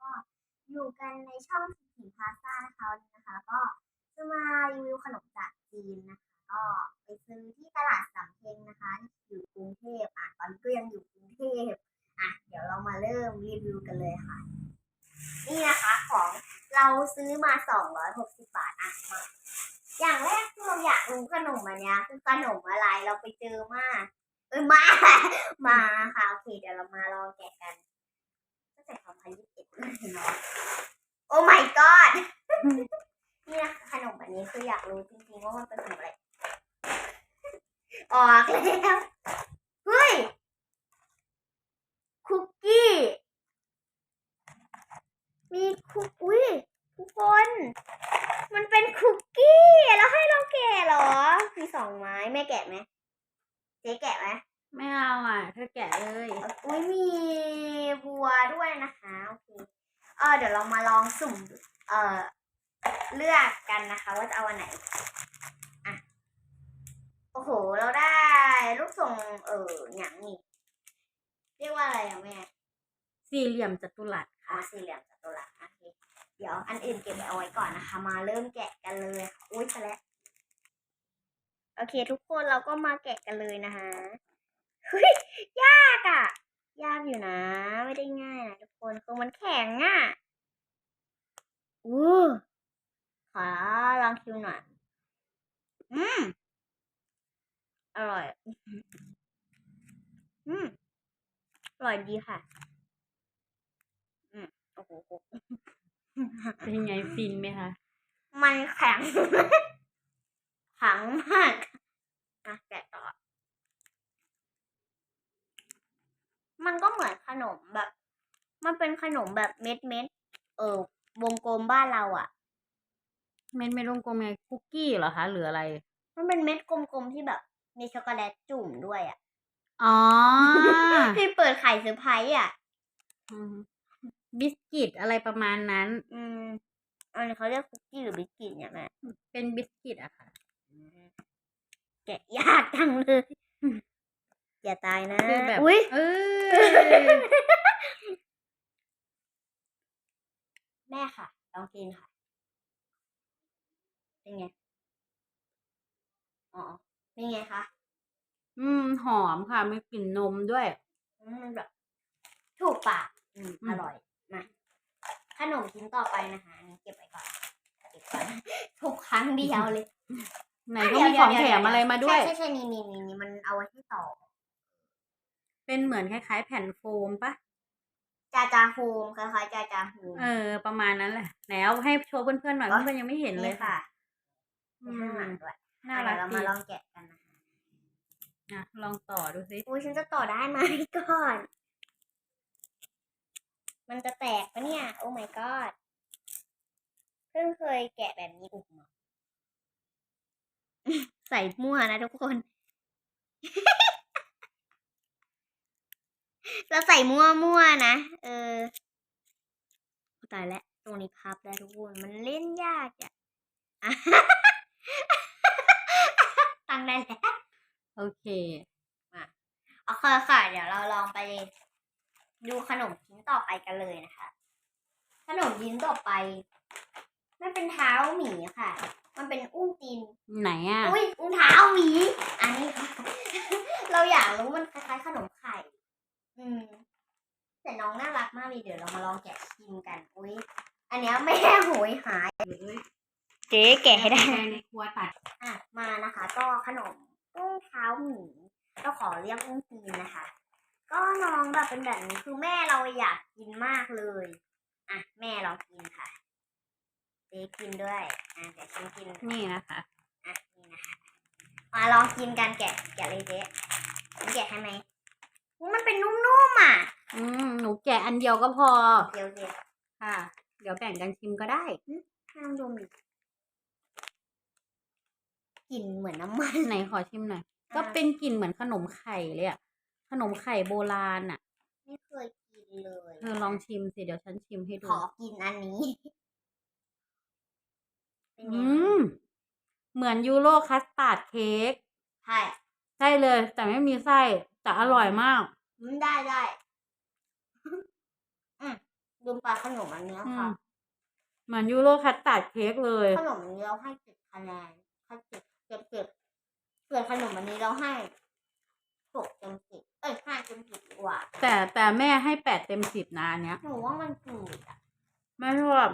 ก็อยู่กันในช่องสิงพาซ่านะคะวันนี้นะคะ ก็จะมารีวิวขนมจากจีนนะคะ ก็ไปซื้อที่ตลาดสำเพ็งนะคะ อยู่กรุงเทพอะตอนนี้ก็ยังอยู่กรุงเทพอะเดี๋ยวเรามาเริ่มรีวิวกันเลยค่ะ นี่นะคะของเราซื้อมา 260 บาทอะมาอย่างแรกที่เราอยากรู้ขนมอันเนี้ยคือขนมอะไรเราไปเจอมาเออมา มาค่ะโอเคเดี๋ยวเรามาลองแกะกัน งแต่2021เลยเนาะโอ้ my god นี่นะคะขนมอันนี้คืออยากรู้จริงๆว่ามันเป็นขนมอะไรออกแล้วเฮ้ย คุกกี้ มีคุกอุ้ยทุกคน มันเป็นคุกกี้ แล้วให้เราแกะเหรอ มีสองไม้แม่แกะไหมเจ๊แกะไหม ไม่เอาอะเธอแกะเลย อุ้ยมีบัวด้วยนะคะโอเคเออเดี๋ยวเรามาลองสุ่ม เอ่อเลือกกันนะคะ ว่าจะเอาอันไหนอะโอ้โห เราได้ลูกทรงเอออย่างนี้เรียกว่าอะไรอะแม่สี่เหลี่ยมจัตุรัสอ๋อค่ะสี่เหลี่ยมจัตุรัสโอเคเดี๋ยวอันอื่นเก็บเอาไว้ก่อนนะคะ มาเริ่มแกะกันเลยค่ะอุ้ยไปแล้วโอเค ทุกคนเราก็มาแกะกันเลยนะคะเฮ้ยยากอะ่ะ ยากอยู่นะ ไม่ได้ง่ายนะทุกคนคือมันแข็งอะ่ะอู้ขอลองชิมหน่อย อืม อร่อย อืม อร่อยดีค่ะ อืม โอ้โห เป็นไงฟินไหมคะ มันแข็ง แข็งมากนะแกะต่อ มันก็เหมือ นขนมแบบ มันเป็นขนมแบบเม็ดเม็ดๆเออวงกลมบ้านเราอะ่ะ เม็ดเม็ดวงกลมไงคุกกี้เหรอคะหรืออะไร มันเป็นเม็ดกลมๆที่แบบ มีช็อกโกแลตจุ่มด้วยอะ่ะอ๋อที่เปิดไข่เซอร์ไพรส์อะอืมบิสกิตอะไรประมาณนั้น อืมอันนี้เขาเรียกคุกกี้หรือบิสกิตเนี่ยแม่เป็นบิสกิตอะค่ะแกะยากจังเลย อย่าตายนะคือแบบอุ้ยเออแม่ค่ะลองกินค่ะ เป็นไง อ๋อ เป็นไงคะ อืม หอมค่ะ มีกลิ่นนมด้วย อืมมันแบบ ถูกปากอืมอืม อร่อย มา ขนมชิ้นต่อไปนะคะอันนี้เก็บไว้ก่อน เก็บก่อนทุกครั้งเดียวเลย ไหนก็มีของแถมอะไรมาด้วย ใช่ใช่ใช่นี่นี่นี่นี่มันเอาไว้ให้ต่อ เป็นเหมือนคล้ายๆ แผ่นโฟมปะจาจาโฮมคล้ายๆจาจาโฮมเออ ประมาณนั้นแหละแล้วให้โชว์เพื่อนๆหน่อยอ๋อเพื่อนๆยังไม่เห็นเลยนี่ค่ะค่ะอืมีข้างหลัมงด้วยน่าอะรักเดี๋ยวเราดีมาลองแกะกันนะคะอะลองต่อดูสิอุ้ยฉันจะต่อได้ไหมก่อน มันจะแตกปะเนี่ย โอ้ my god เพิ่งเคยแกะแบบนี้อุกมาใส่มั่วนะทุกคน เราใส่มั่วมั่วๆนะ เออตายแล้วตรงนี้พับแล้วทุกคนมันเล่นยากอะอะตั้งได้แล้ว โอเคโอเคค่ะ เดี๋ยวเราลองไป ดูขนมชิ้นต่อไปกันเลยนะคะ ขนมชิ้นต่อไป มันเป็นเท้าหมีค่ะ มันเป็นอุ้งตีน ไหนอะ อุ้ยอุ้งเท้าหมี อันนี้ค่ะเราอยากรู้มันคล้ายๆขนมไข่ อืม แต่น้องน่ารักมากเลยเดี๋ยวเรามาลองแกะชิมกัน อุ้ย อันเนี้ยแม่โหยหายเจ๊แกะให้ได้ ในครัวตัดอะมานะคะ ก็ขนมอุ้งเท้าหมีก็ขอเรียกอุ้งตีนนะคะ ก็น้องแบบเป็นแบบนี้คือแม่เราอยากกินมากเลย อะ แม่ลองกินค่ะเจ๊กินด้วย อะเดี๋ยวฉันกิน นี่นะคะอะนี่นะคะ มาลองกินกันแกะแกะเลยเจ๊ฉันแกะให้ไหมอุ๊ยมันเป็นนุ่มๆ อะ อืมหนูแกะอันเดียวก็พอ เดี๋ยวเดี๋ยวค่ะ เดี๋ยวแบ่งกันชิมก็ได้ให้ลองดมดิกลิ่นเหมือนน้ำมัน ไหนขอชิมหน่อย ก็เป็นกลิ่นเหมือนขนมไข่เลยอะขนมไข่โบราณอะไม่เคยกินเลยเธอลองชิมสิ เดี๋ยวฉันชิมให้ดู ขอกินอันนี้เป็นไงอืม เหมือนยูโรคัสตาร์ดเค้ก ใช่ ใช่เลย แต่ไม่มีไส้ แต่อร่อยมาก อืมได้ได้ อืมลืมไปขนมอันเนี้ยอืมค่ะ เหมือนยูโรคัสตาร์ดเค้กเลย ขนมอันนี้เราให้เจ็ดคะแนนให้เจ็ดเจ็ดเจ็ดส่วนขนมอันนี้เราให้หกเต็มสิบเอ้ยห้าเต็มสิบดีกว่าแต่แต่แม่ให้แปดเต็มสิบนะอันเนี้ยหนูว่ามันจืดอะแม่ชอบ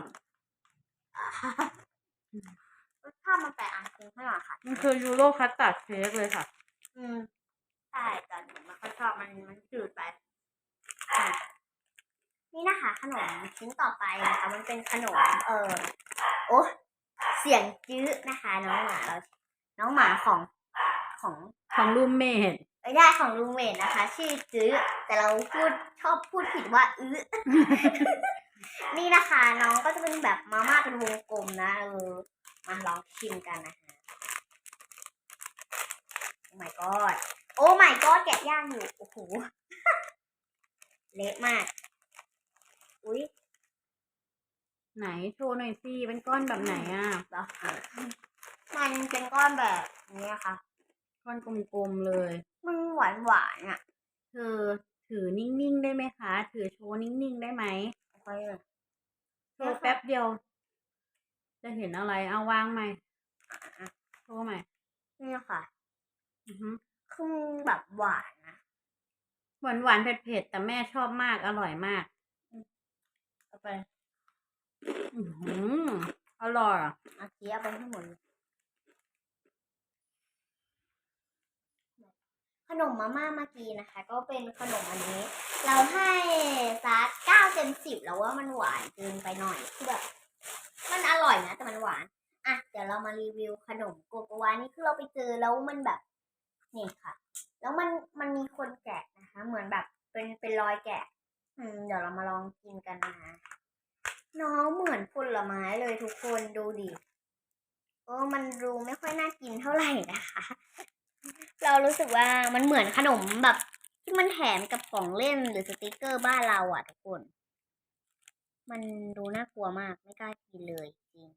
รสชาติมันแปลกอะจริงขนาดค่ะมันคือยูโรคัสตาร์ดเค้กเลยค่ะ อืม ใช่แต่หนูไม่ค่อยชอบมันมันจืดไปอะนี่นะคะขนมชิ้นต่อไปนะคะ มันเป็นขนมเออโอ้เสียงจื้อนะคะ น้องหมาเราน้องหมาของของของรูมเมทเอ้ยได้ของลุงเมดนะคะ ชื่อจื้อแต่เราพูดชอบพูดผิดว่าอื้อ นี่นะคะน้องก็จะเป็นแบบมาม่าเป็นวงกลมนะเออมาลองชิมกันนะคะ โอ้ my god โอ้ my god แกะย่างอยู่ โอ้โห เละมาก อุ้ยไหนโชว์หน่อยสิเป็นก้อนแบบไหนอะเหรอมันเป็นก้อนแบบนี้ค่ะ ก้อนกลมๆเลย มันหวานหวานๆอะ เธอถือนิ่งๆได้ไหมคะ ถือโชว์นิ่งๆได้ไหมโอเคเลยโชว์แป๊บเดียว จะเห็นอะไร เอาวางใหม่อะโชว์ใหม่ นี่ค่ะ อือฮึ คือแบบหวานนะหวานหวานๆเผ็ดๆแต่แม่ชอบมากอร่อยมากเอาไปอือหืออร่อยอะเอาเคี้ยวไปให้หมดเลยขนมมาม่าเมื่อกี้นะคะ ก็เป็นขนมอันนี้ เราให้ซัดเก้าเต็มสิบแล้วว่ามันหวานเกินไปหน่อยคือแบบมันอร่อยนะ แต่มันหวาน อะ เดี๋ยวเรามารีวิวขนมโกโกวานี่คือเราไปเจอแล้วมันแบบ นี่ค่ะ แล้วมันมันมีคนแกะนะคะ เหมือนแบบเป็นเป็นรอยแกะอืมเดี๋ยวเรามาลองกินกันนะคะน้องเหมือนผลไม้เลยทุกคนดูดิโอ้มันดูไม่ค่อยน่ากินเท่าไหร่นะคะ เรารู้สึกว่ามันเหมือนขนมแบบที่มันแถมกับของเล่นหรือสติกเกอร์บ้านเราอะทุกคน มันดูน่ากลัวมากไม่กล้ากินเลยจริง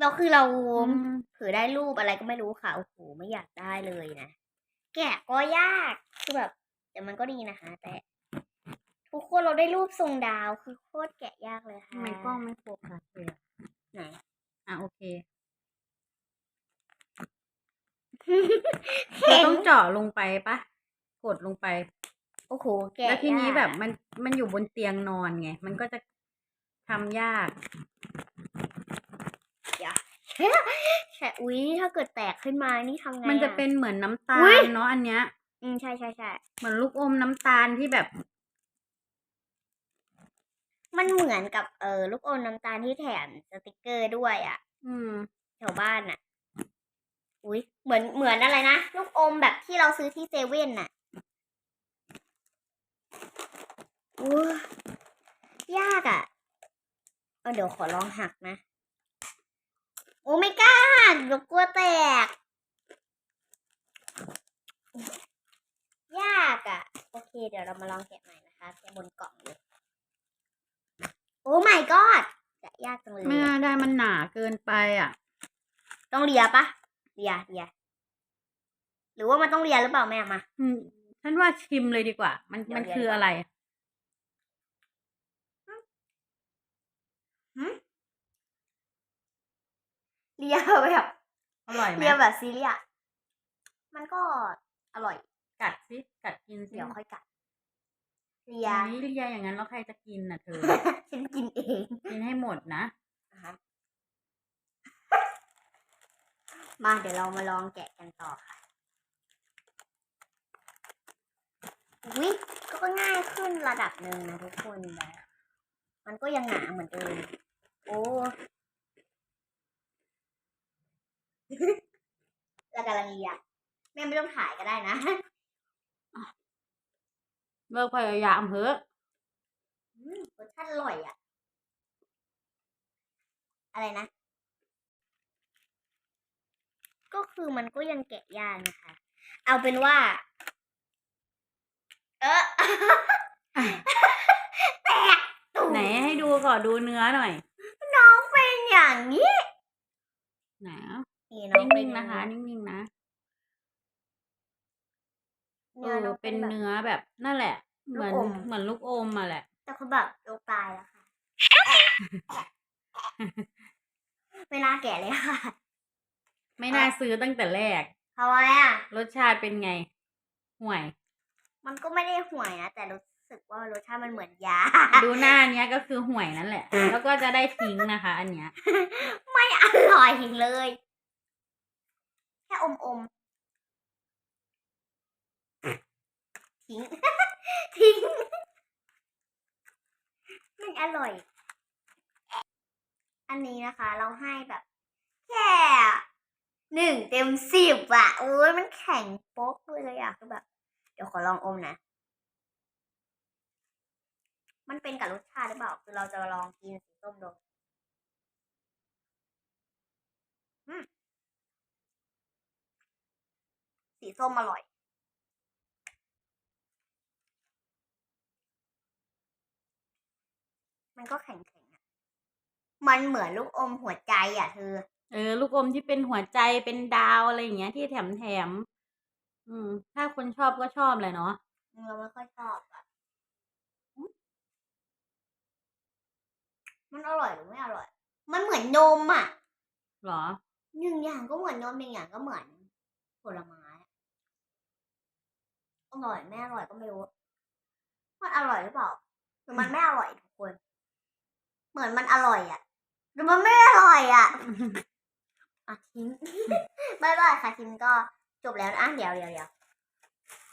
เราคือเราอืมถือได้รูปอะไรก็ไม่รู้ค่ะ โอ้โห ไม่อยากได้เลยนะ แกะก็ยาก คือแบบ แต่มันก็ดีนะคะ แต่ ทุกคนเราได้รูปทรงดาว คือโคตรแกะยากเลยค่ะทำไมกล้องไม่โฟกัสเลยอะไหน อะโอเคเห็เรานต้องเจาะลงไปปะ กดลงไป โอ้โห แกะแล้วทีนี้ยากแบบมัน มันอยู่บนเตียงนอนไง มันก็จะทำยาก ใช่อุ้ยถ้าเกิดแตกขึ้นมานี่ทำไงมันจะอเป็นเหมือนน้ำตาอุ๊ลยเนาะอันเนี้ย อืมใช่ใช่ใช่เหมือนลูกอมน้ำตาลที่แบบ มันเหมือนกับเออลูกอมน้ำตาลที่แถมสติกเกอร์ด้วยอะ อืมแถวบ้านน่ะ อุ้ยเหมือนเหมือนอะไรนะลูกอมแบบที่เราซื้อที่เซเว่นน่ะอู้ยากอะเออเดี๋ยวขอลองหักนะ โอ้ไม่กล้าหักเดี๋ยวกลัวแตก ยากอะ โอเค เดี๋ยวเรามาลองแกะใหม่นะคะแกะบนกล่องเลยโอ้ my god แกะยากจังเลยไม่อะน่าได้มันหนาเกินไปอะ ต้องเลียปะเลียเลียหรือว่ามันต้องเลียหรือเปล่าแม่มา อืมฉันว่าชิมเลยดีกว่า มันเดี๋ยวมันเดี๋ยว คืออะไร เลียแบบอร่อยไหมเลียแบบซีเรียสมันก็อร่อย กัดสิกัดกินสิเดี๋ยวค่อยกัดเลีอยย่างนี้เลียอย่างนั้นแล้วใครจะกินน่ะเธอฉันกินเองกินให้หมดนะนะคะมาเดี๋ยวเรามาลองแกะกันต่อค่ะวิก็ง่ายขึ้นระดับหนึ่งนะทุกคนแต่มันก็ยังหนาเหมือนเดิมโอ้ แล้วกำลังเรียนแม่ไม่ต้องถ่ายก็ได้นะเลิกพยายามเถอะอืมรสชาติอร่อยอะ อะไรนะ ก็คือมันก็ยังแกะยากนะคะ เอาเป็นว่า เออแตกตูดไหนให้ดูก่อนดูเนื้อหน่อย น้องเป็นอย่างนี้ ไหน นี่น้องเป็นิ่นงๆนะคะ นิ่งๆนะเอเนื้ออน้องเป็นแบบเนื้อแบบนั่นแหละ เหมือนลูกอมเหมือนลูกอมมาแหละ แต่คนแบบโลกตายแล้วค่ะไม่น่าแก่เลยค่ะ ไม่น่าซื้อตั้งแต่แรกเพราะว่าอะ รสชาติเป็นไง ห่วย มันก็ไม่ได้ห่วยนะ แต่รู้สึกว่ารสชาติมันเหมือนยา ดูหน้าเนี้ยก็คือห่วยนั่นแหละ แล้วก็จะได้ทิ้งนะคะ อันเนี้ย ไม่อร่อยเลย แค่อมอมๆทิ้ง ทิ้ง มันอร่อย อันนี้นะคะเราให้แบบแค่หนึ่งเต็มสิบอะโอ้ยมันแข็งโป๊กเลยอะคือแบบ เดี๋ยวขอลองอมนะ มันเป็นกับรสชาติหรือเปล่า คือเราจะลองกินสีส้มดู สีส้มอร่อย มันก็แข็งๆอะมันเหมือนลูกอมหัวใจอะเธอ เออ ลูกอมที่เป็นหัวใจเป็นดาวอะไรอย่างเงี้ย ที่แถมแถมๆอืม ถ้าคนชอบก็ชอบเลยเนาะเราไม่ค่อยชอบอะอืมมันอร่อยหรือไม่อร่อย มันเหมือนนมอะ หรอ หนึ่งอย่างก็เหมือนนมหนึ่งอย่างก็เหมือนผลไม้ อะอร่อยไม่อร่อยก็ไม่รู้มันอร่อยหรือเปล่าหรือมันไม่อร่อยทุกคน เหมือนมันอร่อยอะหรือมันไม่อร่อยอะอะทิ้งบายบายค่ะทิ้งก็จบแล้วนะอะเดี๋ยวเดี๋ยวเดี๋ยว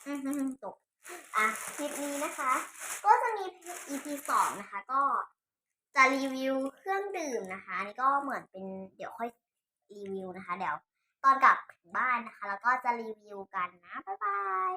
อื้อหือจบอะคลิปนี้นะคะ ก็จะมี EP สองนะคะ ก็จะรีวิวเครื่องดื่มนะคะอันนี่ก็เหมือนเป็นเดี๋ยวค่อยรีวิวนะคะ เดี๋ยวตอนกลับถึงบ้านนะคะ แล้วก็จะรีวิวกันนะ บ๊ายบาย